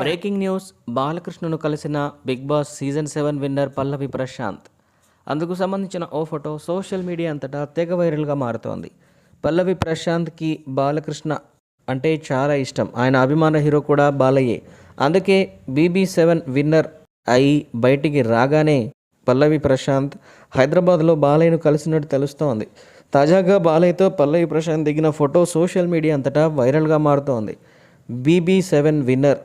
Breaking news బాలకృష్ణను కలిసిన Bigg Boss season seven winner Pallavi Prashant. అందుకు సంబంధించిన ఓ ఫోటో సోషల్ మీడియా అంతటా తెగ వైరల్గా మారుతోంది. పల్లవి ప్రశాంత్కి బాలకృష్ణ అంటే చాలా ఇష్టం. ఆయన అభిమాన హీరో కూడా బాలయ్యే. అందుకే బీబీ సెవెన్ విన్నర్ అయి బయటికి రాగానే పల్లవి ప్రశాంత్ హైదరాబాద్లో బాలయ్యను కలిసినట్టు తెలుస్తోంది. తాజాగా బాలయ్యతో పల్లవి ప్రశాంత్ దిగిన ఫోటో సోషల్ మీడియా అంతటా వైరల్గా మారుతోంది. బీబీ సెవెన్ విన్నర్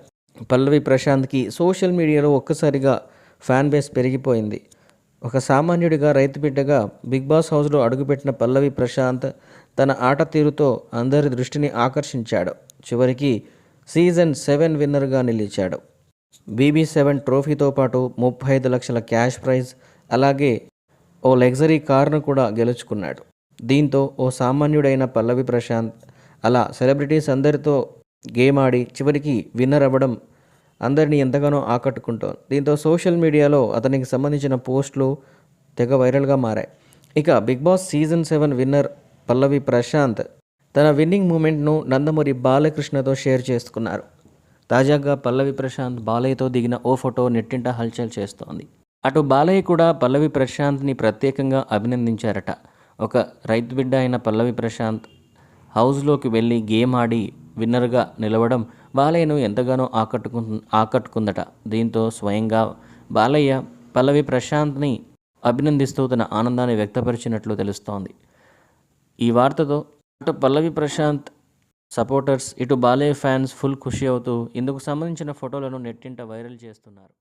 పల్లవి ప్రశాంత్కి సోషల్ మీడియాలో ఒక్కసారిగా ఫ్యాన్ బేస్ పెరిగిపోయింది. ఒక సామాన్యుడిగా రైతు బిడ్డగా బిగ్ బాస్ హౌస్లో అడుగుపెట్టిన పల్లవి ప్రశాంత్ తన ఆట తీరుతో అందరి దృష్టిని ఆకర్షించాడు. చివరికి సీజన్ సెవెన్ విన్నర్గా నిలిచాడు. బీబీ సెవెన్ ట్రోఫీతో పాటు ముప్పై ఐదు లక్షల క్యాష్ ప్రైజ్ అలాగే ఓ లగ్జరీ కార్ను కూడా గెలుచుకున్నాడు. దీంతో ఓ సామాన్యుడైన పల్లవి ప్రశాంత్ అలా సెలబ్రిటీస్ అందరితో గేమ్ ఆడి చివరికి విన్నర్ అవ్వడం అందరినీ ఎంతగానో ఆకట్టుకుంటోంది. దీంతో సోషల్ మీడియాలో అతనికి సంబంధించిన పోస్టులు తెగ వైరల్గా మారాయి. ఇక Bigg Boss season seven winner Pallavi Prashanth తన విన్నింగ్ మూమెంట్ను నందమూరి బాలకృష్ణతో షేర్ చేసుకున్నారు. తాజాగా పల్లవి ప్రశాంత్ బాలయ్యతో దిగిన ఓ ఫోటో నెట్టింట హల్చల్ చేస్తోంది. అటు బాలయ్య కూడా పల్లవి ప్రశాంత్ని ప్రత్యేకంగా అభినందించారట. ఒక రైతు బిడ్డ అయిన పల్లవి ప్రశాంత్ హౌస్లోకి వెళ్ళి గేమ్ ఆడి విన్నర్గా నిలవడం బాలయ్యను ఎంతగానో ఆకట్టుకు ఆకట్టుకుందట. దీంతో స్వయంగా బాలయ్య పల్లవి ప్రశాంత్ని అభినందిస్తూ తన ఆనందాన్ని వ్యక్తపరిచినట్లు తెలుస్తోంది. ఈ వార్తతో అటు పల్లవి ప్రశాంత్ సపోర్టర్స్ ఇటు బాలయ్య ఫ్యాన్స్ ఫుల్ ఖుషి అవుతూ ఇందుకు సంబంధించిన ఫోటోలను నెట్టింట వైరల్ చేస్తున్నారు.